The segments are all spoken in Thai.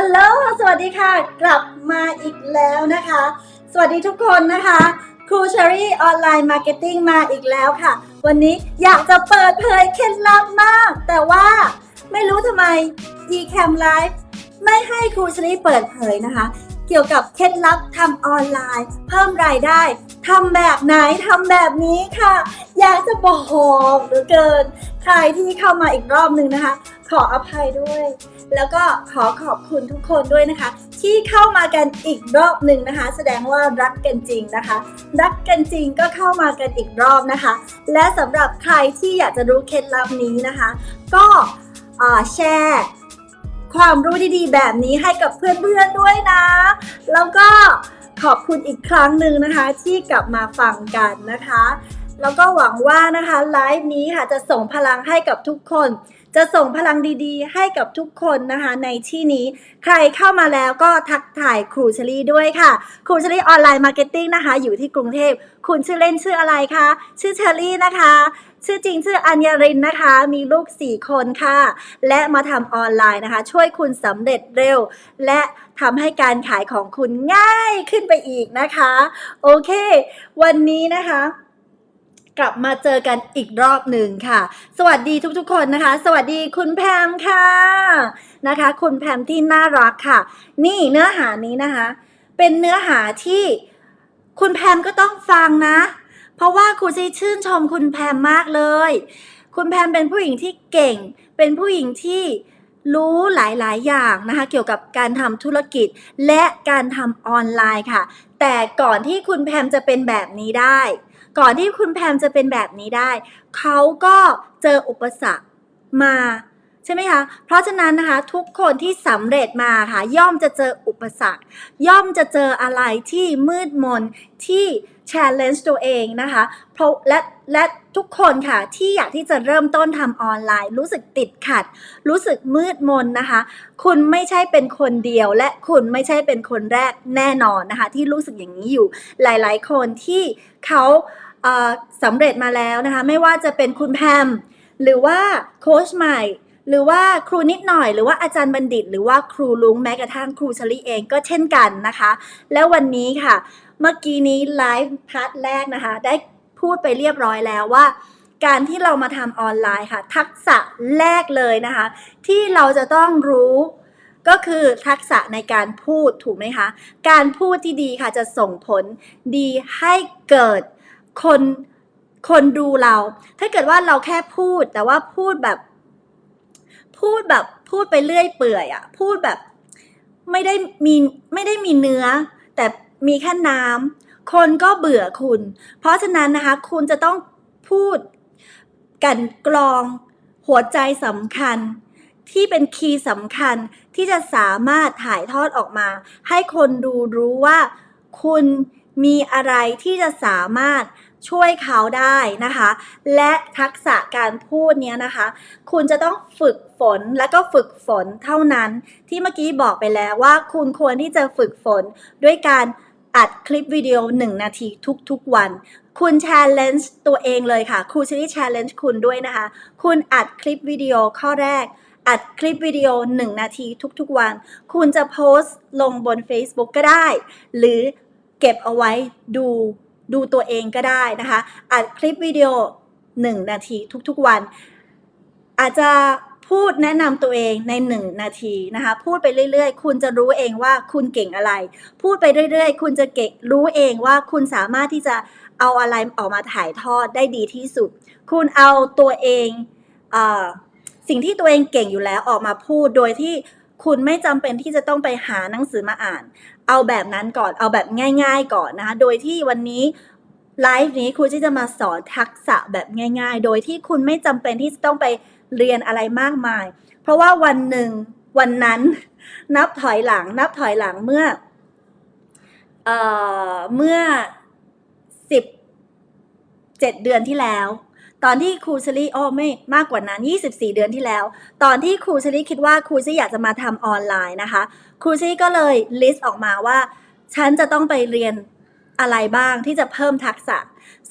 ฮัลโหล สวัสดีค่ะ กลับมาอีกแล้วนะคะ สวัสดีทุกคนนะคะ ครูเชอรี่ออนไลน์มาร์เก็ตติ้งมาอีกแล้วค่ะ วันนี้อยากจะเปิดเผยเคล็ดลับมาก แต่ว่าไม่รู้ทำไม eCam Live ไม่ให้ครูเชอรี่เปิดเผยนะคะ เกี่ยวกับเคล็ดลับทำออนไลน์ เพิ่มรายได้ทำแบบไหนทำแบบนี้ค่ะ อยากจะบอกเหลือเกิน ใครที่เข้ามาอีกรอบหนึ่งนะคะ ขออภัยด้วย แล้วก็ขอขอบคุณทุกคนด้วยนะคะ ที่เข้ามากันอีกรอบหนึ่งนะคะ แสดงว่ารักกันจริงนะคะ รักกันจริงก็เข้ามากันอีกรอบนะคะ และสำหรับใครที่อยากจะรู้เคล็ดลับนี้นะคะ ก็แชร์ความรู้ดีๆ แบบนี้ให้กับเพื่อนๆด้วยนะ แล้วก็ขอบคุณอีกครั้งหนึ่งนะคะ ที่กลับมาฟังกันนะคะ แล้วก็หวังว่านะคะไลฟ์นี้ค่ะจะส่งพลังให้กับทุกคน จะส่งพลังดีๆ ให้กับทุกคนนะคะในที่นี้ ใครเข้ามาแล้วก็ทักถ่ายครูเชลี่ด้วยค่ะ ครูเชลี่ออนไลน์มาร์เก็ตติ้งนะคะ อยู่ที่กรุงเทพ คุณชื่อเล่นชื่ออะไรคะ ชื่อเชอรี่นะคะ ชื่อจริงชื่ออัญญรินนะคะ มีลูก 4 คนค่ะ และมาทำออนไลน์นะคะ ช่วยคุณสำเร็จเร็ว และทำให้การขายของคุณง่ายขึ้นไปอีกนะคะ โอเค วันนี้นะคะ กลับมาเจอกันอีกรอบหนึ่งค่ะ สวัสดีทุกๆคนนะคะ สวัสดีคุณแพมค่ะนะคะ คุณแพมที่น่ารักค่ะ นี่เนื้อหานี้นะคะ เป็นเนื้อหาที่คุณแพมก็ต้องฟังนะ เพราะว่าครูซีชื่นชมคุณแพมมากเลย คุณแพมเป็นผู้หญิงที่เก่ง เป็นผู้หญิงที่รู้หลาย ๆ อย่างนะคะ เกี่ยวกับการทำธุรกิจและการทำออนไลน์ค่ะ แต่ก่อนที่คุณแพมจะเป็นแบบนี้ได้ ก่อนที่คุณแพมจะเป็นแบบนี้ได้ เขาก็เจออุปสรรคมาใช่ไหมคะ เพราะฉะนั้นนะคะทุกคนที่สำเร็จมาค่ะย่อมจะเจออุปสรรค ย่อมจะเจออะไรที่มืดมนที่ challenge ตัวเองนะคะเพราะและและทุกคนค่ะที่อยากที่จะเริ่มต้นทำออนไลน์ รู้สึกติดขัด รู้สึกมืดมนนะคะ คุณไม่ใช่เป็นคนเดียว และคุณไม่ใช่เป็นคนแรกแน่นอนนะคะ ที่รู้สึกอย่างนี้อยู่หลาย ๆ คนที่เขา สำเร็จมาแล้วนะคะ ไม่ว่าจะเป็นคุณแพมหรือว่าโค้ชใหม่ หรือว่าครูนิดหน่อย หรือว่าอาจารย์บัณฑิต หรือว่าครูลุงแม้กระทั่งครูชลีเองก็เช่นกันนะคะ แล้ววันนี้ค่ะ เมื่อกี้นี้ไลฟ์พาร์ทแรกนะคะ ได้พูดไปเรียบร้อยแล้วว่า การที่เรามาทำออนไลน์ค่ะ ทักษะแรกเลยนะคะ ที่เราจะต้องรู้ก็คือทักษะในการพูดถูกไหมคะ การพูดที่ดีค่ะจะส่งผลดีให้เกิด คนคนดูเรา ถ้าเกิดว่าเราแค่พูด แต่ว่าพูดแบบ พูดแบบพูดไปเรื่อยเปื่อยอะพูดแบบไม่ได้มีไม่ได้มีเนื้อ แต่มีแค่น้ำคนก็เบื่อคุณ เพราะฉะนั้นนะคะ คุณจะต้องพูดกันกรองหัวใจสำคัญ ที่เป็นคีย์สำคัญที่จะสามารถถ่ายทอดออกมา ให้คนดูรู้ว่า คุณมีอะไรที่จะสามารถ ช่วยเขาได้นะคะ และทักษะการพูดเนี้ยนะคะ คุณจะต้องฝึกฝนและก็ฝึกฝนเท่านั้น ที่เมื่อกี้บอกไปแล้วว่า คุณควรที่จะฝึกฝนด้วยการอัดคลิปวิดีโอ 1 นาทีทุกๆวัน คุณ challenge ตัวเองเลยค่ะครูชลี่ challenge คุณด้วยนะคะ คุณอัดคลิปวิดีโอข้อแรกอัดคลิปวิดีโอ 1 นาทีทุกๆวัน คุณจะโพสต์ลงบน Facebook ก็ได้ หรือเก็บเอาไว้ดู ดูตัวเองก็ได้นะคะอัดคลิปวิดีโอ 1 นาทีทุกๆวัน อาจจะพูดแนะนำตัวเองใน 1 นาทีนะคะพูดไปเรื่อยๆ คุณจะรู้เองว่าคุณเก่งอะไร พูดไปเรื่อยๆ คุณจะเก่งรู้เองว่าคุณสามารถที่จะเอาอะไรออกมาถ่ายทอดได้ดีที่สุด คุณเอาตัวเองเออสิ่งที่ตัวเองเก่งอยู่แล้วออกมาพูดโดยที่คุณไม่จำเป็นที่จะต้องไปหาหนังสือมาอ่าน เอาแบบนั้นก่อน เอาแบบง่าย ๆ ก่อนนะคะ โดยที่วันนี้ไลฟ์นี้ครูที่จะมาสอนทักษะแบบง่าย ๆ โดยที่คุณไม่จำเป็นที่จะต้องไปเรียนอะไรมากมาย เพราะว่าวันหนึ่งวันนั้นนับถอยหลัง นับถอยหลังเมื่อเอ่อเมื่อสิบเจ็ดเดือนที่แล้ว ตอนที่ครูชลี่โอ้ไม่มากกว่านั้น 24 เดือนที่แล้ว ตอนที่ครูชลี่คิดว่าครูชลี่อยากจะมาทำออนไลน์นะคะครูชลี่ก็เลยลิสต์ออกมาว่า ฉันจะต้องไปเรียนอะไรบ้างที่จะเพิ่มทักษะ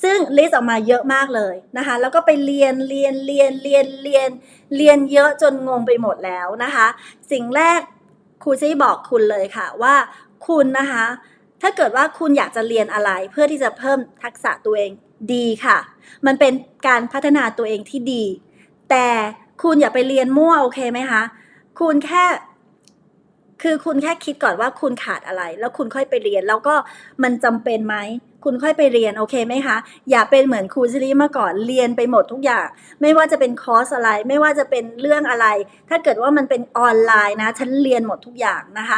ซึ่งลิสต์ออกมาเยอะมากเลยนะคะ แล้วก็ไปเรียนเรียนเรียนเรียนเรียนเรียนเยอะจนงงไปหมดแล้วนะคะ สิ่งแรกครูจะบอกคุณเลยค่ะว่าคุณนะคะ ถ้าเกิดว่าคุณอยากจะเรียนอะไรเพื่อที่จะเพิ่มทักษะตัวเองดีค่ะ มันเป็นการพัฒนาตัวเองที่ดี แต่คุณอย่าไปเรียนมั่วโอเคไหมคะ คุณแค่ คือคุณแค่คิดก่อนว่าคุณขาดอะไร แล้วคุณค่อยไปเรียน แล้วก็มันจำเป็นไหม คุณค่อยไปเรียนโอเคไหมคะ อย่าเป็นเหมือนครูซิลี่มาก่อน เรียนไปหมดทุกอย่าง ไม่ว่าจะเป็นคอร์สอะไร ไม่ว่าจะเป็นเรื่องอะไร ถ้าเกิดว่ามันเป็นออนไลน์นะ ฉันเรียนหมดทุกอย่างนะคะ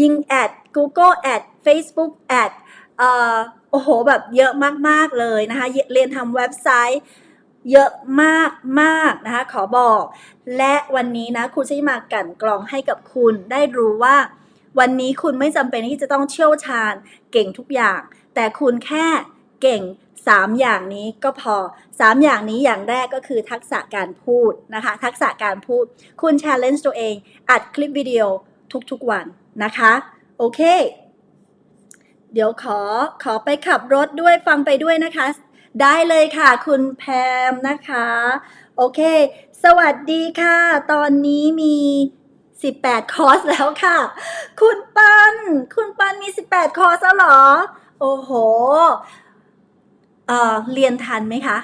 ยิงแอด Google แอด Facebook แอดเอ่อ โอ้โหแบบเยอะมากๆเลยนะคะ เรียนทำเว็บไซต์เยอะมากมากนะคะ ขอบอก และวันนี้นะครูจะมากันกรองให้กับคุณได้รู้ว่า วันนี้คุณไม่จำเป็นที่จะต้องเชี่ยวชาญเก่งทุกอย่าง แต่คุณแค่เก่ง 3 อย่างนี้ก็พอ 3 อย่างนี้อย่างแรกก็คือทักษะการพูดนะคะ ทักษะการพูด คุณ challenge ตัวเอง อัดคลิปวิดีโอทุกๆวันนะคะ โอเค เดี๋ยวขอขอไปขับรถด้วยฟังไปด้วยนะคะ ได้เลยค่ะ คุณแพมนะคะ โอเค สวัสดีค่ะ ตอนนี้มี 18 คอร์สแล้วค่ะ คุณปัน คุณปันมี 18 คอร์สแล้วหรอ โอ้โหเอ่อเรียนทันไหมคะ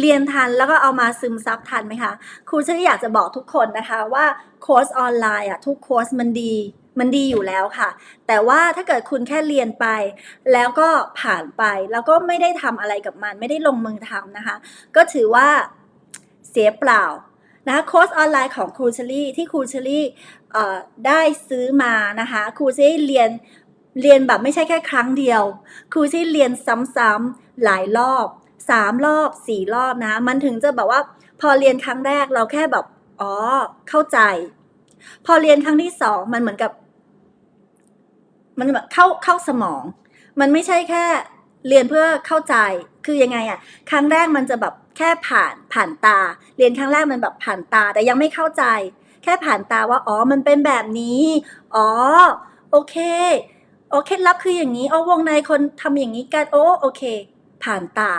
เรียนทันแล้วก็เอามาซึมซับทันไหมคะ ครูฉันอยากจะบอกทุกคนนะคะว่า โค้ชออนไลน์อะทุกโค้ชมันดี มันดีอยู่แล้วค่ะ แต่ว่าถ้าเกิดคุณแค่เรียนไป แล้วก็ผ่านไปแล้วก็ไม่ได้ทำอะไรกับมัน ไม่ได้ลงมือทำนะคะ ก็ถือว่าเสียเปล่านะคะโค้ชออนไลน์ของครูเชลี่ที่ครูเชลี่เอ่อได้ซื้อมานะคะครูเชลี่เรียนเรียนแบบไม่ใช่แค่ครั้งเดียว ครูเชลี่เรียนซ้ำๆหลายรอบสามรอบสี่รอบนะ มันถึงจะแบบว่า พอเรียนครั้งแรกเราแค่แบบ อ๋อ เข้าใจ พอเรียนครั้งที่สองมันเหมือนกับ มันแบบเข้าเข้าสมอง มันไม่ใช่แค่เรียนเพื่อเข้าใจคือยังไงอะครั้งแรกมันจะแบบแค่ผ่านผ่านตา เรียนครั้งแรกมันแบบผ่านตาแต่ยังไม่เข้าใจ แค่ผ่านตาว่าอ๋อมันเป็นแบบนี้อ๋อโอเคโอเคล็ดลับคืออย่างนี้อ๋อวงในคนทำอย่างนี้กันโอ้โอเค ผ่านตา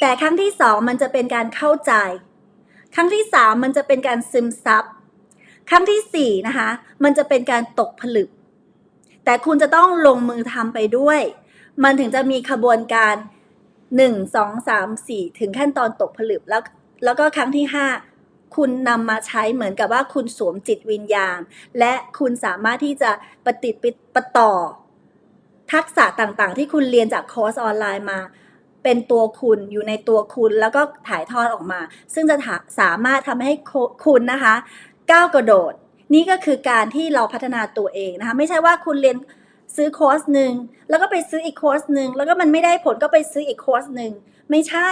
แต่ครั้งที่สองมันจะเป็นการเข้าใจ ครั้งที่สามมันจะเป็นการซึมซับ ครั้งที่สี่นะคะ มันจะเป็นการตกผลึก แต่คุณจะต้องลงมือทำไปด้วย มันถึงจะมีขบวนการ 1 2 3 4 ถึงขั้นตอนตกผลึกแล้วแล้วก็ครั้งที่ 5 คุณนำมาใช้เหมือนกับว่าคุณสวมจิตวิญญาณ และคุณสามารถที่จะปฏิดปะต่อ ทักษะต่างๆ ที่คุณเรียนจากคอร์สออนไลน์มา เป็นตัวคุณอยู่ในตัวคุณแล้วก็ถ่ายทอดออกมา ซึ่งจะสามารถทำให้คุณนะคะ ก้าวกระโดด นี่ก็คือการที่เราพัฒนาตัวเองนะคะ ไม่ใช่ว่าคุณเรียนซื้อคอร์สหนึ่งแล้วก็ไปซื้ออีกคอร์สหนึ่งแล้วก็มันไม่ได้ผลก็ไปซื้ออีกคอร์สหนึ่งไม่ใช่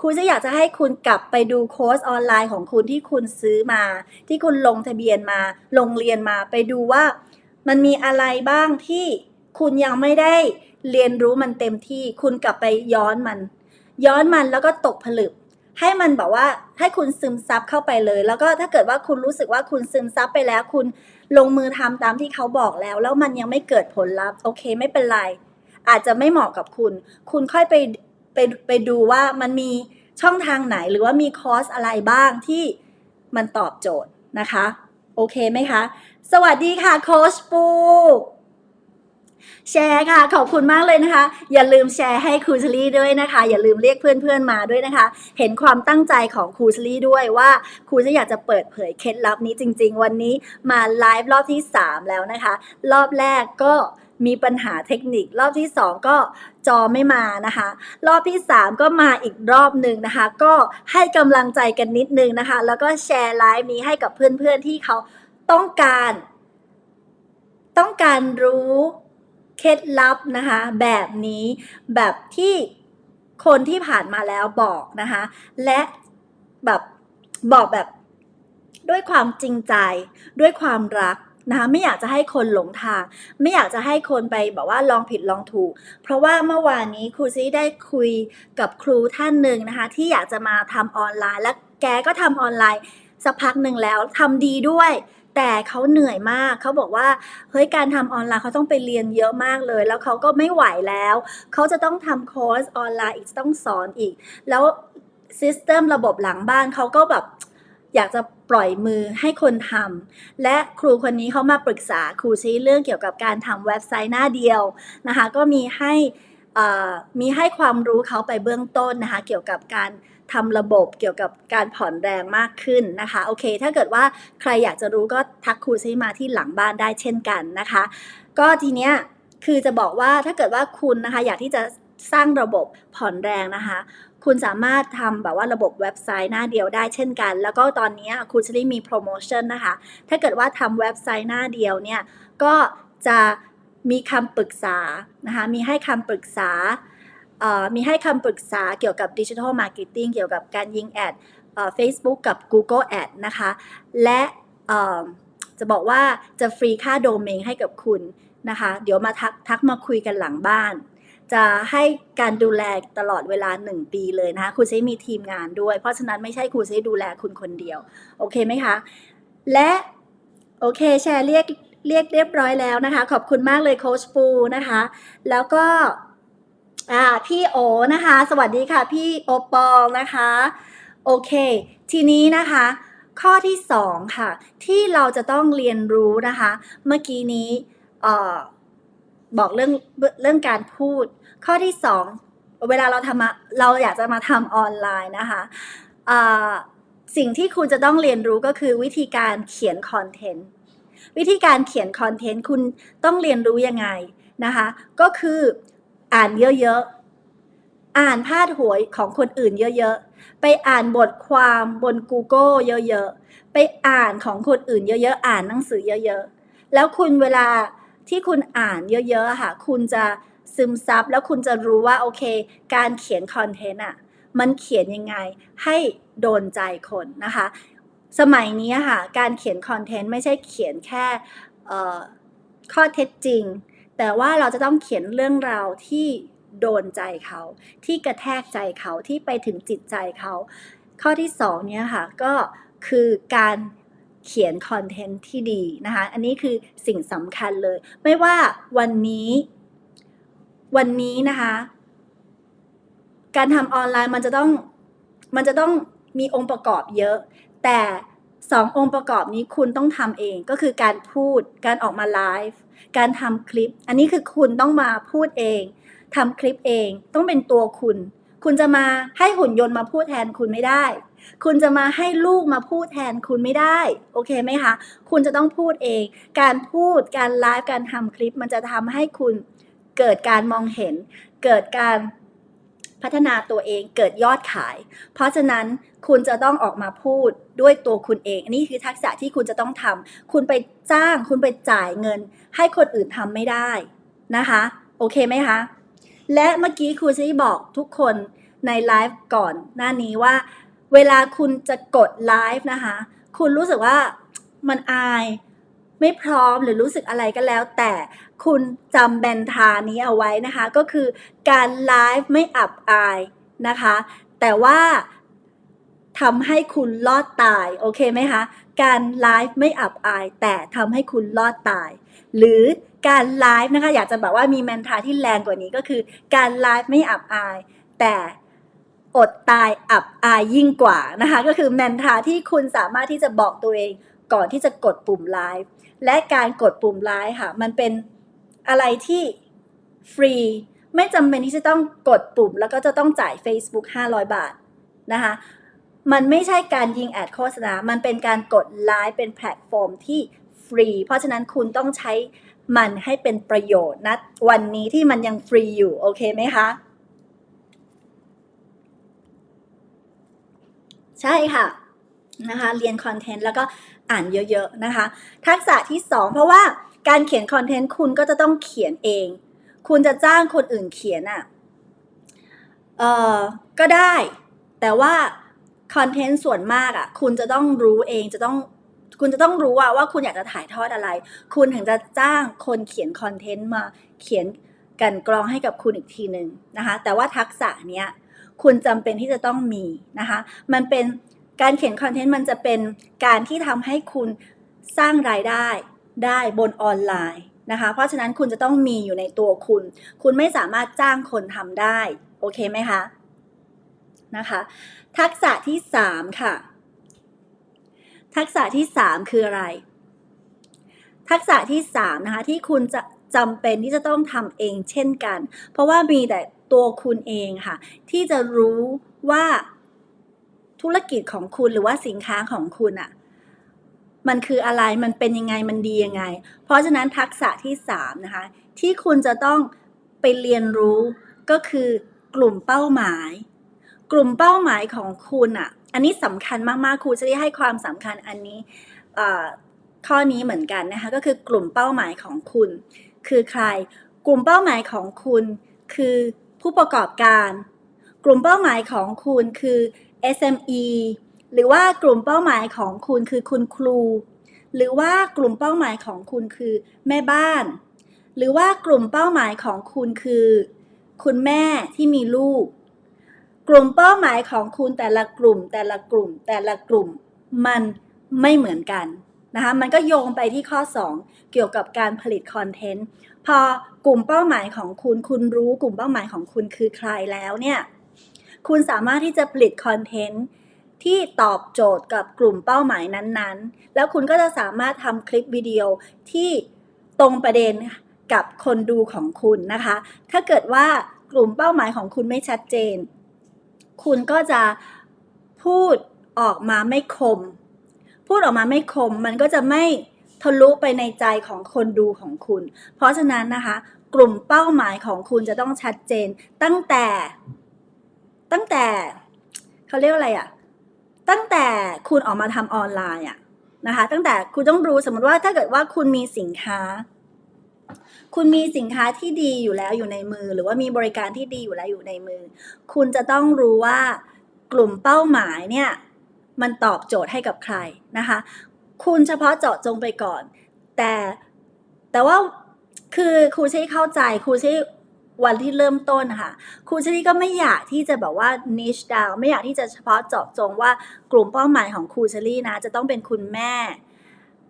ครูจะอยากจะให้คุณกลับไปดูโค้ชออนไลน์ของคุณที่คุณซื้อมา ที่คุณลงทะเบียนมา ลงเรียนมาไปดูว่า มันมีอะไรบ้างที่คุณยังไม่ได้เรียนรู้มันเต็มที่ คุณกลับไปย้อนมัน ย้อนมันแล้วก็ตกผลึก ให้มันแบบว่าให้คุณซึมซับเข้าไปเลย แล้วก็ถ้าเกิดว่าคุณรู้สึกว่าคุณซึมซับไปแล้ว คุณลงมือทำตามที่เขาบอกแล้ว แล้วมันยังไม่เกิดผลลัพธ์โอเคไม่เป็นไร อาจจะไม่เหมาะกับคุณ คุณค่อยไปไปไปดูว่ามันมีช่องทางไหนหรือว่ามีคอร์สอะไรบ้างที่มันตอบโจทย์นะคะ โอเคไหมคะ สวัสดีค่ะโคชปู แชร์ค่ะ ขอบคุณมากเลยนะคะ อย่าลืมแชร์ให้ครูชลี่ด้วยนะคะ อย่าลืมเรียกเพื่อนๆมาด้วยนะคะ เห็นความตั้งใจของครูชลี่ด้วยว่าครูจะอยากจะเปิดเผยเคล็ดลับนี้จริง ๆ วันนี้มาไลฟ์รอบที่ 3 แล้วนะคะ รอบแรกก็มีปัญหาเทคนิครอบที่ 2 ก็จอไม่มานะคะ รอบที่ 3 ก็มาอีกรอบหนึ่งนะคะ ก็ให้กำลังใจกันนิดนึงนะคะ แล้วก็แชร์ไลฟ์นี้ให้กับเพื่อนๆที่เขาต้องการ ต้องการรู้ เคล็ดลับนะคะ แบบนี้แบบที่คนที่ผ่านมาแล้วบอกนะคะ และแบบบอกแบบด้วยความจริงใจ ด้วยความรักนะคะไม่อยากจะให้คนหลงทาง ไม่อยากจะให้คนไปแบบว่าลองผิดลองถูก เพราะว่าเมื่อวานนี้ครูซีได้คุยกับครูท่านหนึ่งนะคะ ที่อยากจะมาทำออนไลน์ และแกก็ทำออนไลน์สักพักหนึ่งแล้วทำดีด้วย แต่เขาเหนื่อยมากเขาบอกว่าเฮ้ยการทำออนไลน์เขาต้องไปเรียนเยอะมากเลย แล้วเขาก็ไม่ไหวแล้วเขาจะต้องทำคอร์สออนไลน์อีกต้องสอนอีก แล้วซิสเต็มระบบหลังบ้านเขาก็แบบอยากจะปล่อยมือให้คนทำและครูคนนี้เขามาปรึกษาครูซีเรื่องเกี่ยวกับการทำเว็บไซต์หน้าเดียวนะคะก็มีให้มีให้ความรู้เขาไปเบื้องต้นนะคะเกี่ยวกับการ ทำระบบเกี่ยวกับการผ่อนแรงมากขึ้นนะคะโอเค ถ้าเกิดว่าใครอยากจะรู้ก็ทักครูซีมาที่หลังบ้านได้เช่นกันนะคะ ก็ทีเนี้ยคือจะบอกว่าถ้าเกิดว่าคุณนะคะอยากที่จะสร้างระบบผ่อนแรงนะคะ คุณสามารถทำแบบว่าระบบเว็บไซต์หน้าเดียวได้เช่นกัน แล้วก็ตอนนี้คุณชลีมีโปรโมชั่นนะคะ ถ้าเกิดว่าทำเว็บไซต์หน้าเดียวเนี่ยก็จะมีคำปรึกษานะคะ มีให้คำปรึกษา มีให้คำปรึกษาเกี่ยวกับดิจิทัลมาร์เก็ตติ้งเกี่ยวกับการยิงแอดเฟซบุ๊กกับ Google Ad นะคะ และจะบอกว่าจะฟรีค่าโดเมนให้กับคุณนะคะ เดี๋ยวมาทักทักมาคุยกันหลังบ้าน จะให้การดูแลตลอดเวลา 1 ปีเลยนะคะครูเซมีทีมงานด้วย เพราะฉะนั้นไม่ใช่ครูเซดูแลคุณคนเดียว โอเคไหมคะ และโอเคแชร์เรียกเรียกเรียบร้อยแล้วนะคะ ขอบคุณมากเลยโคชปูนะคะ แล้วก็ อ่าพี่โอนะคะ สวัสดีค่ะ พี่โอปอลนะคะ โอเค ทีนี้นะคะ ข้อที่สองค่ะ ที่เราจะต้องเรียนรู้นะคะ เมื่อกี้นี้ออบอกเรื่องเรื่องการพูด ข้อที่สองเวลาเราทำมาเราอยากจะมาทำออนไลน์นะคะสิ่งที่คุณจะต้องเรียนรู้ก็คือวิธีการเขียนคอนเทนต์วิธีการเขียนคอนเทนต์คุณต้องเรียนรู้ยังไงนะคะ ก็คือ อ่านเยอะๆ อ่านพาดหัวของคนอื่นเยอะๆ ไปอ่านบทความบน Google เยอะๆ ไปอ่านของคนอื่นเยอะๆ อ่านหนังสือเยอะๆ แล้วคุณเวลาที่คุณอ่านเยอะๆค่ะ คุณจะซึมซับแล้วคุณจะรู้ว่าโอเค การเขียนคอนเทนต์อะ มันเขียนยังไงให้โดนใจคนนะคะ สมัยนี้ค่ะ การเขียนคอนเทนต์ไม่ใช่เขียนแค่ข้อเท็จจริง แต่ว่าเราจะต้องเขียนเรื่องราวที่โดนใจเขา ที่กระแทกใจเขาที่ไปถึงจิตใจเขา ข้อที่สองเนี่ยค่ะก็คือการเขียนคอนเทนต์ที่ดีนะคะอันนี้คือสิ่งสำคัญเลย ไม่ว่าวันนี้ วันนี้นะคะ การทำออนไลน์มันจะต้องมันจะต้องมีองค์ประกอบเยอะ แต่ สององค์ประกอบนี้คุณต้องทำเองก็คือการพูดการออกมาไลฟ์การทำคลิป อันนี้คือคุณต้องมาพูดเองทำคลิปเอง ต้องเป็นตัวคุณ คุณจะมาให้หุ่นยนต์มาพูดแทนคุณไม่ได้ คุณจะมาให้ลูกมาพูดแทนคุณไม่ได้ โอเคไหมคะ คุณจะต้องพูดเอง การพูดการไลฟ์การทำคลิป มันจะทำให้คุณเกิดการมองเห็น เกิดการ พัฒนาตัวเองเกิดยอดขาย เพราะฉะนั้นคุณจะต้องออกมาพูดด้วยตัวคุณเอง อันนี้คือทักษะที่คุณจะต้องทำคุณไปจ้าง คุณไปจ่ายเงิน ให้คนอื่นทำไม่ได้นะคะ โอเคไหมคะ และเมื่อกี้ครูซีบอกทุกคนในไลฟ์ก่อนหน้านี้ว่า เวลาคุณจะกดไลฟ์นะคะ คุณรู้สึกว่ามันอาย ไม่พร้อมหรือรู้สึกอะไรก็แล้ว แต่คุณจำแบนทานี้เอาไว้นะคะ ก็คือการไลฟ์ไม่อับอายนะคะ แต่ว่าทำให้คุณรอดตาย โอเคไหมคะ การไลฟ์ไม่อับอาย แต่ทำให้คุณรอดตาย หรือการไลฟ์นะคะ อยากจะบอกว่ามีแมนทาที่แรงกว่านี้ก็คือ การไลฟ์ไม่อับอาย แต่อดตายอับอายยิ่งกว่านะคะ ก็คือแมนทาที่คุณสามารถที่จะบอกตัวเองก่อนที่จะกดปุ่มไลฟ์ และการกดปุ่มไลฟ์ค่ะ มันเป็นอะไรที่ฟรี ไม่จำเป็นที่จะต้องกดปุ่ม แล้วก็จะต้องจ่าย Facebook 500 บาทนะคะมันไม่ใช่การยิงแอดโฆษณา มันเป็นการกดไลฟ์เป็นแพลตฟอร์มที่ฟรี เพราะฉะนั้นคุณต้องใช้มันให้เป็นประโยชน์นะวันนี้ที่มันยังฟรีอยู่ โอเคไหมคะ ใช่ค่ะนะคะเรียนคอนเทนต์แล้วก็ อ่านเยอะๆนะคะ ทักษะที่สองเพราะว่าการเขียนคอนเทนต์คุณก็จะต้องเขียนเอง คุณจะจ้างคนอื่นเขียนอะ่ะเออก็ได้ แต่ว่าคอนเทนต์ส่วนมากอะ่ะ คุณจะต้องรู้เองจะต้องคุณจะต้องรู้ว่าว่าคุณอยากจะถ่ายทอดอะไร คุณถึงจะจ้างคนเขียนคอนเทนต์มาเขียนกันกรองให้กับคุณอีกทีหนึ่งนะคะ แต่ว่าทักษะเนี้ยคุณจำเป็นที่จะต้องมีนะคะ มันเป็น การเขียนคอนเทนต์มันจะเป็นการที่ทำให้คุณสร้างรายได้ได้บนออนไลน์นะคะ เพราะฉะนั้นคุณจะต้องมีอยู่ในตัวคุณ คุณไม่สามารถจ้างคนทำได้ โอเคไหมคะ นะคะ ทักษะที่ 3 ค่ะ ทักษะที่ 3 คืออะไร ทักษะที่ 3 นะคะ ที่คุณจะจำเป็นที่จะต้องทำเองเช่นกัน เพราะว่ามีแต่ตัวคุณเองค่ะ ที่จะรู้ว่า ธุรกิจของคุณหรือว่าสินค้าของคุณอะมันคืออะไรมันเป็นยังไงมันดียังไง เพราะฉะนั้นทักษะที่3นะคะที่คุณจะต้องไปเรียนรู้ก็คือกลุ่มเป้าหมาย กลุ่มเป้าหมายของคุณอะอันนี้สำคัญมากๆครูจะได้ให้ความสำคัญอันนี้ข้อนี้เหมือนกันนะคะก็คือกลุ่มเป้าหมายของคุณ คือใคร กลุ่มเป้าหมายของคุณคือผู้ประกอบการ กลุ่มเป้าหมายของคุณคือ SME หรือว่ากลุ่มเป้าหมายของคุณคือคุณครู หรือว่ากลุ่มเป้าหมายของคุณคือแม่บ้าน หรือว่ากลุ่มเป้าหมายของคุณคือ คุณแม่ที่มีลูก กลุ่มเป้าหมายของคุณแต่ละกลุ่ม แต่ละกลุ่ม แต่ละกลุ่มมันไม่เหมือนกันนะคะมันก็โยงไปที่ข้อ 2 เกี่ยวกับการผลิตคอนเทนต์พอกลุ่มเป้าหมายของคุณคุณรู้กลุ่มเป้าหมายของคุณคือใครแล้วเนี่ย คุณสามารถที่จะผลิตคอนเทนต์ที่ตอบโจทย์กับกลุ่มเป้าหมายนั้นๆ แล้วคุณก็จะสามารถทำคลิปวิดีโอที่ตรงประเด็นกับคนดูของคุณนะคะ ถ้าเกิดว่ากลุ่มเป้าหมายของคุณไม่ชัดเจน คุณก็จะพูดออกมาไม่คม พูดออกมาไม่คม มันก็จะไม่ทะลุไปในใจของคนดูของคุณ เพราะฉะนั้นนะคะ กลุ่มเป้าหมายของคุณจะต้องชัดเจนตั้งแต่ ตั้งแต่เขาเรียกว่าอะไรอะตั้งแต่คุณออกมาทำออนไลน์อะนะคะ ตั้งแต่คุณต้องรู้สมมติว่าถ้าเกิดว่าคุณมีสินค้า คุณมีสินค้าที่ดีอยู่แล้วอยู่ในมือ หรือว่ามีบริการที่ดีอยู่แล้วอยู่ในมือ คุณจะต้องรู้ว่ากลุ่มเป้าหมายเนี่ยมันตอบโจทย์ให้กับใครนะคะ คุณเฉพาะเจาะจงไปก่อน แต่แต่ว่าคือครูใช้เข้าใจครูใช้ วันที่เริ่มต้นค่ะครูชลีก็ไม่อยากที่จะแบบว่า niche down ไม่อยากที่จะเฉพาะเจาะจงว่ากลุ่มเป้าหมายของครูชลีนะ จะต้องเป็นคุณแม่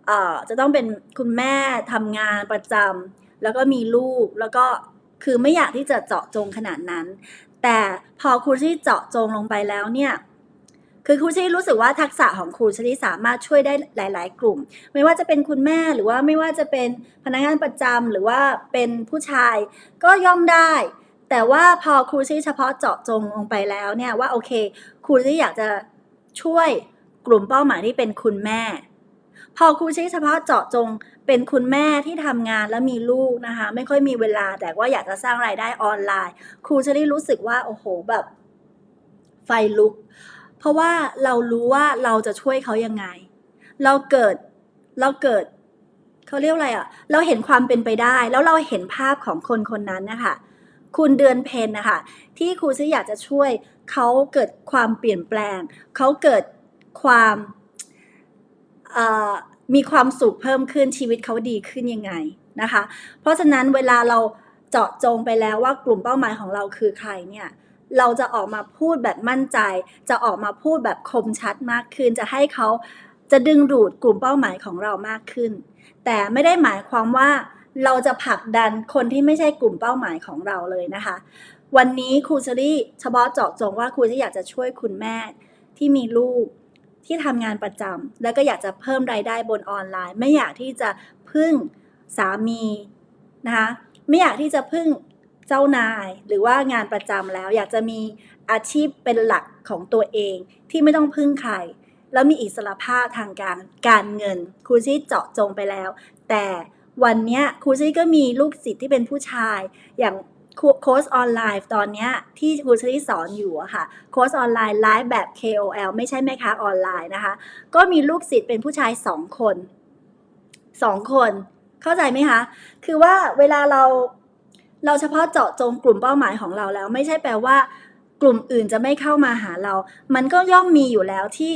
เอ่อจะต้องเป็นคุณแม่ทำงานประจำแล้วก็มีลูกแล้วก็คือไม่อยากที่จะเจาะจงขนาดนั้น แต่พอครูชลีเจาะจงลงไปแล้วเนี่ย คือครูชลีรู้สึกว่าทักษะของครูชลีสามารถช่วยได้หลาย ๆ กลุ่ม ไม่ว่าจะเป็นคุณแม่หรือว่าไม่ว่าจะเป็นพนักงานประจำหรือว่าเป็นผู้ชายก็ย่อมได้ แต่ว่าพอครูชลีเฉพาะเจาะจงลงไปแล้วเนี่ยว่าโอเคครูชลีอยากจะช่วยกลุ่มเป้าหมายที่เป็นคุณแม่ พอครูชลีเฉพาะเจาะจงเป็นคุณแม่ที่ทำงานแล้วมีลูกนะคะ ไม่ค่อยมีเวลาแต่ว่าอยากจะสร้างรายได้ออนไลน์ ครูชลีรู้สึกว่าโอ้โหแบบไฟลุก เพราะว่าเรารู้ว่าเราจะช่วยเขายังไง เราเกิดเราเกิดเขาเรียกอะไรอะ่ะ เราเห็นความเป็นไปได้ แล้วเราเห็นภาพของคนคนนั้นนะคะคุณเดือนเพนนะคะที่ครูชื่อยากจะช่วยเขาเกิดความเปลี่ยนแปลง เขาเกิดความมีความสุขเพิ่มขึ้นชีวิตเขาดีขึ้นยังไงนะคะ เพราะฉะนั้นเวลาเราเจาะจงไปแล้วว่ากลุ่มเป้าหมายของเราคือใครเนี่ย เราจะออกมาพูดแบบมั่นใจ จะออกมาพูดแบบคมชัดมากขึ้น จะให้เขาจะดึงดูดกลุ่มเป้าหมายของเรามากขึ้น แต่ไม่ได้หมายความว่าเราจะผลักดันคนที่ไม่ใช่กลุ่มเป้าหมายของเราเลยนะคะ วันนี้ครูเชอรี่เฉพาะเจาะจงว่าครูที่อยากจะช่วยคุณแม่ที่มีลูกที่ทำงานประจำแล้วก็อยากจะเพิ่มรายได้บนออนไลน์ ไม่อยากที่จะพึ่งสามีนะคะไม่อยากที่จะพึ่ง เจ้านาย หรือว่างานประจำแล้ว อยากจะมีอาชีพเป็นหลักของตัวเองที่ไม่ต้องพึ่งใคร แล้วมีอิสระภาพทางการการเงินครูซี่เจาะจงไปแล้ว แต่วันนี้ครูซี่ก็มีลูกศิษย์ที่เป็นผู้ชาย อย่างโค้ชออนไลน์ตอนนี้ที่ครูชี่สอนอยู่อะค่ะโค้ชออนไลน์ไลฟ์แบบ KOL ไม่ใช่แม่ค้าออนไลน์นะคะ ก็มีลูกศิษย์เป็นผู้ชายสองคนสองคน เข้าใจไหมคะ คือว่าเวลาเรา เราเฉพาะเจาะจงกลุ่มเป้าหมายของเราแล้ว ไม่ใช่แปลว่า กลุ่มอื่นจะไม่เข้ามาหาเรา มันก็ย่อมมีอยู่แล้วที่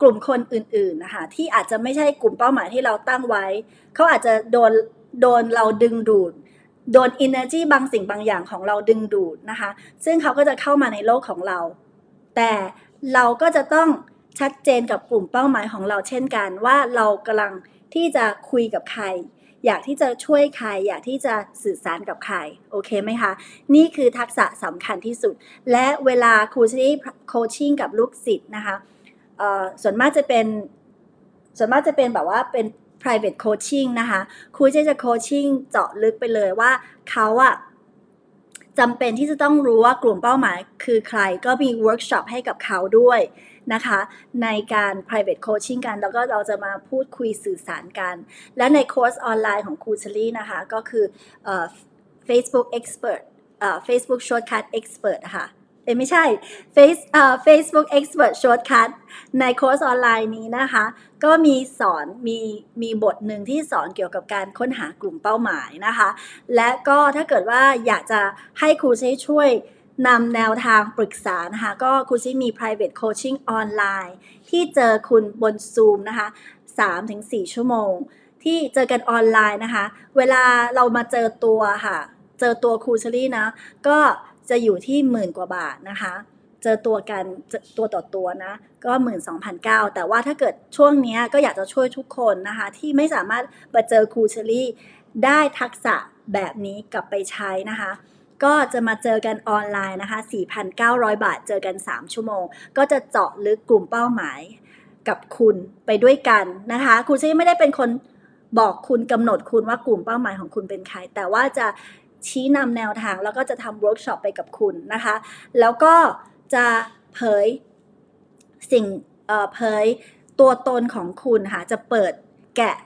กลุ่มคนอื่นๆนะคะที่อาจจะไม่ใช่กลุ่มเป้าหมายที่เราตั้งไว้ เขาอาจจะโดนโดนเราดึงดูดโดน energy บางสิ่งบางอย่างของเราดึงดูดนะคะ ซึ่งเขาก็จะเข้ามาในโลกของเรา แต่เราก็จะต้องชัดเจนกับกลุ่มเป้าหมายของเราเช่นกันว่าเรากำลังที่จะคุยกับใคร อยากที่จะช่วยใคร อยากที่จะสื่อสารกับใคร โอเคไหมคะ นี่คือทักษะสำคัญที่สุด และเวลาครูที่โคชชิ่งกับลูกศิษย์นะคะส่วนมากจะเป็นส่วนมากจะเป็นแบบว่าเป็น private coaching นะคะครูจะจะ coaching เจาะลึกไปเลยว่าเขาอะจำเป็นที่จะต้องรู้ว่ากลุ่มเป้าหมายคือใครก็มี workshop ให้กับเขาด้วย นะคะ ในการ private coaching กัน แล้วก็เราจะมาพูดคุยสื่อสารกัน และในคอร์สออนไลน์ของครูเชลี่นะคะ ก็คือ Facebook Expert Facebook Shortcut Expert นะคะเอ้ไม่ใช่ Face เอ่อ Facebook Expert Shortcut ในคอร์สออนไลน์นี้นะคะ ก็มีสอนมีมีบทหนึ่งที่สอนเกี่ยวกับการค้นหากลุ่มเป้าหมายนะคะ และก็ถ้าเกิดว่าอยากจะให้ครูใช้ช่วย นำแนวทางปรึกษานะคะ ก็ครูใช้มี private coaching ออนไลน์ที่เจอคุณบน Zoom นะคะ3-4 ชั่วโมง ที่เจอกันออนไลน์นะคะ เวลาเรามาเจอตัวค่ะ เจอตัวครูชอรี่นะ ก็จะอยู่ที่หมื่นกว่าบาทนะคะ เจอตัวกันตัวต่อตัวนะ ก็หมื่นสองพันเก้าแต่ว่าถ้าเกิดช่วงนี้ก็อยากจะช่วยทุกคนนะคะ ที่ไม่สามารถมาเจอครูเชอรี่ได้ทักษะแบบนี้กลับไปใช้นะคะ ก็จะมาเจอกันออนไลน์นะคะ 4,900 บาท เจอกัน 3 ชั่วโมง ก็จะเจาะลึกกลุ่มเป้าหมายกับคุณไปด้วยกันนะคะครูเชอรี่ไม่ได้เป็นคนบอกคุณกำหนดคุณว่ากลุ่มเป้าหมายของคุณเป็นใคร แต่ว่าจะชี้นำแนวทางแล้วก็จะทำเวิร์กช็อปไปกับคุณนะคะ แล้วก็จะเผยสิ่งเเผยตัวตนของคุณค่ะจะเปิดแกะ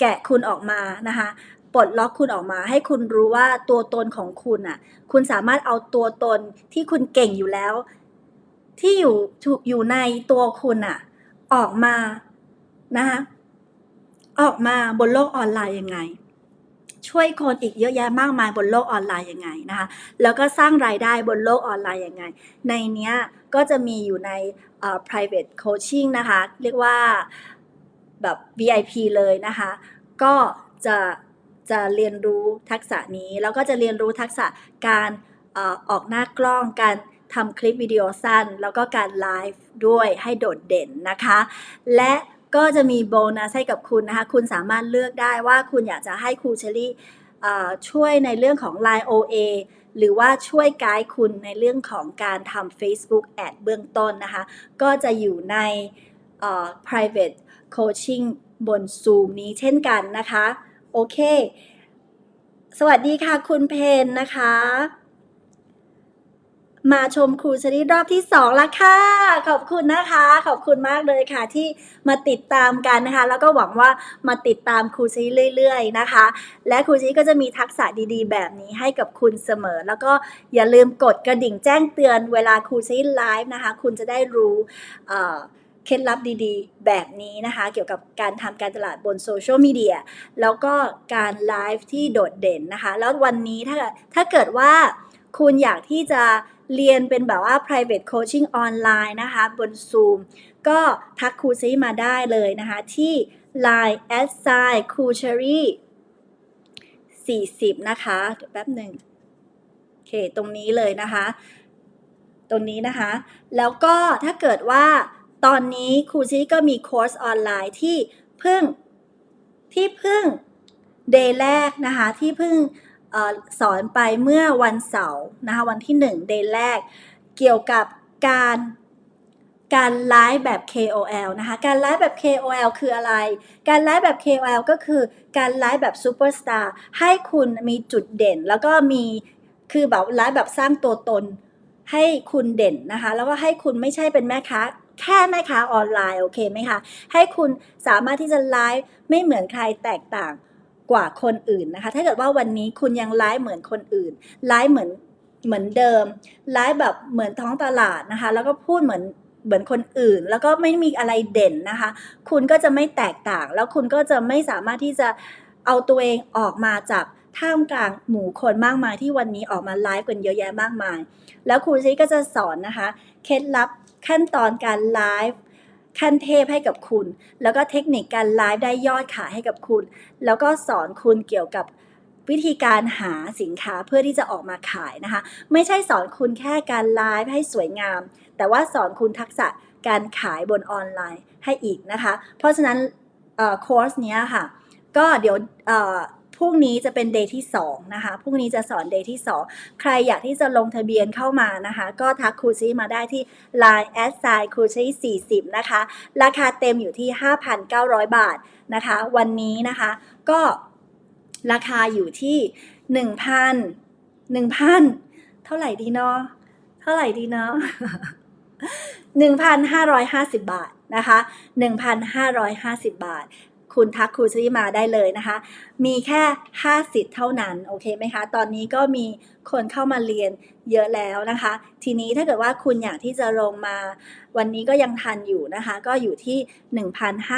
แกะคุณออกมานะคะ ปลดล็อกคุณออกมา ให้คุณรู้ว่าตัวตนของคุณอะ คุณสามารถเอาตัวตนที่คุณเก่งอยู่แล้ว ที่อยู่ถูกอยู่ในตัวคุณอะ ออกมานะคะออกมาบนโลกออนไลน์ยังไง ช่วยคนอีกเยอะแยะมากมายบนโลกออนไลน์ยังไงนะคะแล้วก็สร้างรายได้บนโลกออนไลน์ยังไง ในเนี้ยก็จะมีอยู่ใน private coaching นะคะ เรียกว่าแบบ VIP เลยนะคะ ก็จะ จะเรียนรู้ทักษะนี้ แล้วก็จะเรียนรู้ทักษะการอออกหน้ากล้องการทำคลิปวิดีโอสั้น แล้วก็การไลฟ์ด้วยให้โดดเด่นนะคะ และก็จะมีโบนัสให้กับคุณนะคะ คุณสามารถเลือกได้ว่าคุณอยากจะให้ครูเชอรี่ช่วยในเรื่องของ Line OA หรือว่าช่วยไกด์คุณในเรื่องของการทำ Facebook Ad เบื้องต้นนะคะ ก็จะอยู่ใน private coaching บน Zoom นี้เช่นกันนะคะ โอเค สวัสดีค่ะคุณเพนนะคะ มาชมครูชนิดรอบที่สองแล้วค่ะ ขอบคุณนะคะ ขอบคุณมากเลยค่ะที่มาติดตามกันนะคะ แล้วก็หวังว่ามาติดตามครูชนิดเรื่อย ๆ นะคะ และครูชนิดก็จะมีทักษะดีๆ แบบนี้ให้กับคุณเสมอ แล้วก็อย่าลืมกดกระดิ่งแจ้งเตือนเวลาครูชนิดไลฟ์นะคะ คุณจะได้รู้เอ่อ เคล็ดลับดีๆ แบบนี้นะคะ เกี่ยวกับการทำการตลาดบนโซเชียลมีเดียแล้วก็การไลฟ์ที่โดดเด่นนะคะ แล้ววันนี้ถ้าถ้าเกิดว่าคุณอยากที่จะเรียนเป็นแบบว่า private coaching ออนไลน์นะคะ บน Zoom ก็ทักครูซีมาได้เลยนะคะ ที่ Line at sign ครูเชอรี่40 นะคะแป๊บหนึ่งโอเค ตรงนี้เลยนะคะ ตรงนี้นะคะ แล้วก็ถ้าเกิดว่า ตอนนี้ครูซีก็มีคอร์สออนไลน์ที่เพิ่งที่เพิ่งเดย์แรกนะคะที่เพิ่งออสอนไปเมื่อวันเสาร์นะคะวันที่1เดย์แรก เกี่ยวกับการการไลฟ์แบบ KOL นะคะ การไลฟ์แบบ KOL คืออะไร การไลฟ์แบบ KOL ก็คือการไลฟ์แบบซูเปอร์สตาร์ให้คุณมีจุดเด่น แล้วก็มีคือแบบไลฟ์แบบสร้างตัวตน ให้คุณเด่นนะคะ แล้วก็ให้คุณไม่ใช่เป็นแม่ค้า แค่แม่ค้าออนไลน์โอเคไหมคะ ให้คุณสามารถที่จะไลฟ์ไม่เหมือนใครแตกต่างกว่าคนอื่นนะคะ ถ้าเกิดว่าวันนี้คุณยังไลฟ์เหมือนคนอื่นไลฟ์เหมือนเหมือนเดิมไลฟ์แบบเหมือนท้องตลาดนะคะ แล้วก็พูดเหมือนเหมือนคนอื่น แล้วก็ไม่มีอะไรเด่นนะคะ คุณก็จะไม่แตกต่าง แล้วคุณก็จะไม่สามารถที่จะเอาตัวเองออกมาจากท่ามกลางหมู่คนมากมายที่วันนี้ออกมาไลฟ์กันเยอะแยะมากมาย แล้วครูซีก็จะสอนนะคะ เคล็ดลับ ขั้นตอนการไลฟ์ขั้นเทพให้กับคุณ แล้วก็เทคนิคการไลฟ์ได้ยอดขายให้กับคุณ แล้วก็สอนคุณเกี่ยวกับวิธีการหาสินค้าเพื่อที่จะออกมาขายนะคะ ไม่ใช่สอนคุณแค่การไลฟ์ให้สวยงาม แต่ว่าสอนคุณทักษะการขายบนออนไลน์ให้อีกนะคะ เพราะฉะนั้นคอร์สเนี้ยค่ะ ก็เดี๋ยว พรุ่งนี้จะเป็น day ที่2นะคะพรุ่งนี้จะสอน day ที่ 2 ใครอยากที่จะลงทะเบียนเข้ามานะคะ ก็ทักครูซีมาได้ที่ line a d s i g n ครูซี40 นะคะ ราคาเต็มอยู่ที่ 5,900 บาทนะคะ วันนี้นะคะก็ราคาอยู่ที่ 1,000 1,000 เท่าไหร่ดีเนาะเท่าไหร่ดีเนาะ1,550 บาทนะคะ 1,550 บาท คุณทักครูซีมาได้เลยนะคะ มีแค่ 5 สิทธิ์เท่านั้นโอเคไหมคะ ตอนนี้ก็มีคนเข้ามาเรียนเยอะแล้วนะคะ ทีนี้ถ้าเกิดว่าคุณอยากที่จะลงมา วันนี้ก็ยังทันอยู่นะคะ ก็อยู่ที่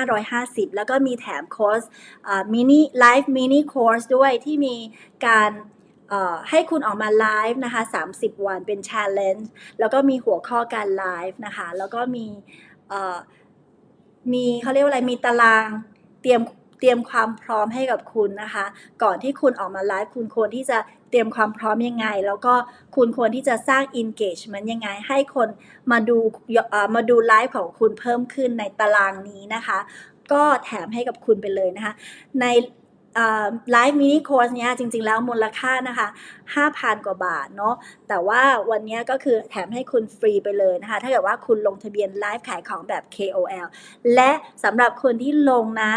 1,550 แล้วก็มีแถมคอร์สมินิไลฟ์มินิคอร์สด้วยที่มีการให้คุณออกมาไลฟ์นะคะ 30 วันเป็น Challenge แล้วก็มีหัวข้อการไลฟ์นะคะ แล้วก็มีมีเขาเรียกว่าอะไรมีตาราง เตรียมเตรียมความพร้อมให้กับคุณนะคะ ก่อนที่คุณออกมาไลฟ์คุณควรที่จะเตรียมความพร้อมยังไง แล้วก็คุณควรที่จะสร้าง engagement ยังไง ให้คนมาดูมาดูไลฟ์ของคุณเพิ่มขึ้นในตารางนี้นะคะ ก็แถมให้กับคุณไปเลยนะคะ ใน ไลฟ์มินิคอร์สเนี้ยจริง ๆ แล้วมูลค่านะคะ 5,000 กว่าบาทเนาะแต่ว่าวันนี้ก็คือแถมให้คุณฟรีไปเลยนะคะ ถ้าเกิดว่าคุณลงทะเบียนไลฟ์ขายของแบบ KOL และสำหรับคนที่ลงนะ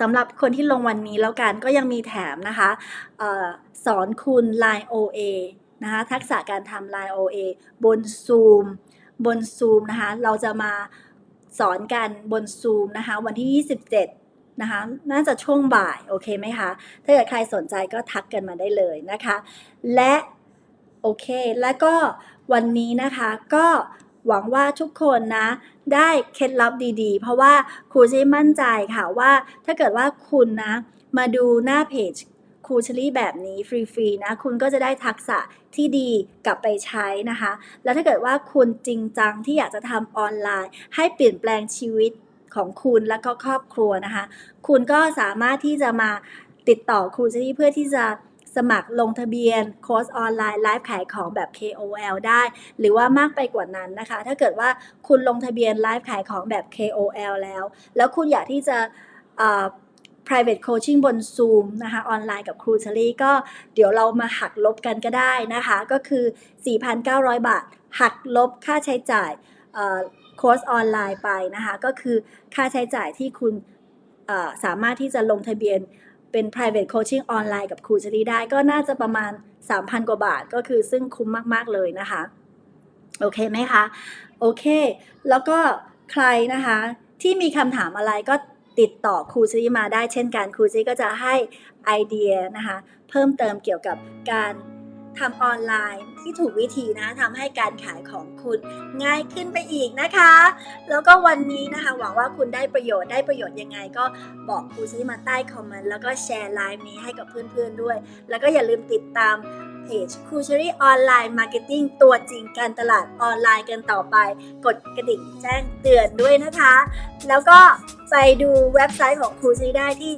สำหรับคนที่ลงวันนี้แล้วกันก็ยังมีแถมนะคะออสอนคุณ Line OA นะคะทักษะการทำ Line OA บน Zoom บน Zoom นะคะ เราจะมาสอนกันบน Zoom นะคะ วันที่ 27 นะคะ น่าจะช่วงบ่ายโอเคไหมคะ ถ้าเกิดใครสนใจก็ทักกันมาได้เลยนะคะ และโอเค แล้วก็วันนี้นะคะก็หวังว่าทุกคนนะได้เคล็ดลับดีๆ เพราะว่าครูจะมั่นใจค่ะว่าถ้าเกิดว่าคุณนะมาดูหน้าเพจครูชลี่แบบนี้ฟรีๆนะคุณก็จะได้ทักษะที่ดีกลับไปใช้นะคะ แล้วถ้าเกิดว่าคุณจริงจังที่อยากจะทำออนไลน์ ให้เปลี่ยนแปลงชีวิต ของคุณและก็ครอบครัวนะคะ คุณก็สามารถที่จะมาติดต่อครูเชลี่เพื่อที่จะสมัครลงทะเบียนคอร์สออนไลน์ไลฟ์ขายของแบบ KOL ได้ หรือว่ามากไปกว่านั้นนะคะ ถ้าเกิดว่าคุณลงทะเบียนไลฟ์ขายของแบบ KOL แล้ว แล้วคุณอยากที่จะ private coaching บน Zoom นะคะออนไลน์กับครูเชลี่ก็เดี๋ยวเรามาหักลบกันก็ได้นะคะ ก็คือ 4,900 บาท หักลบค่าใช้จ่าย โค้ชออนไลน์ไปนะคะ ก็คือค่าใช้จ่ายที่คุณสามารถที่จะลงทะเบียนเป็น private coaching ออนไลน์กับครูชลีได้ ก็น่าจะประมาณ 3,000 กว่าบาทก็คือซึ่งคุ้มมาก ๆ เลยนะคะ โอเคไหมคะ โอเค แล้วก็ใครนะคะ ที่มีคำถามอะไรก็ติดต่อครูซีมาได้เช่นกันครูซีก็จะให้ไอเดียนะคะ เพิ่มเติมเกี่ยวกับการ ทำออนไลน์ที่ถูกวิธีนะทำให้การขายของคุณง่ายขึ้นไปอีกนะคะ แล้วก็วันนี้นะคะ หวังว่าคุณได้ประโยชน์ได้ประโยชน์ยังไง ก็บอกครูซีมาใต้คอมเมนต์แล้วก็แชร์ไลฟ์นี้ให้กับเพื่อนๆด้วย แล้วก็อย่าลืมติดตาม เพจครูเชอรี่ออนไลน์มาร์เก็ตติ้งตัวจริงการตลาดออนไลน์กันต่อไป กดกระดิ่งแจ้งเตือนด้วยนะคะ แล้วก็ไปดูเว็บไซต์ของครูเชอรี่ได้ที่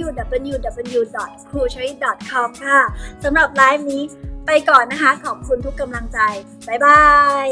www.cruchery.com ค่ะสำหรับไลฟ์นี้ไปก่อนนะคะ ขอบคุณทุกกำลังใจ บ๊ายบาย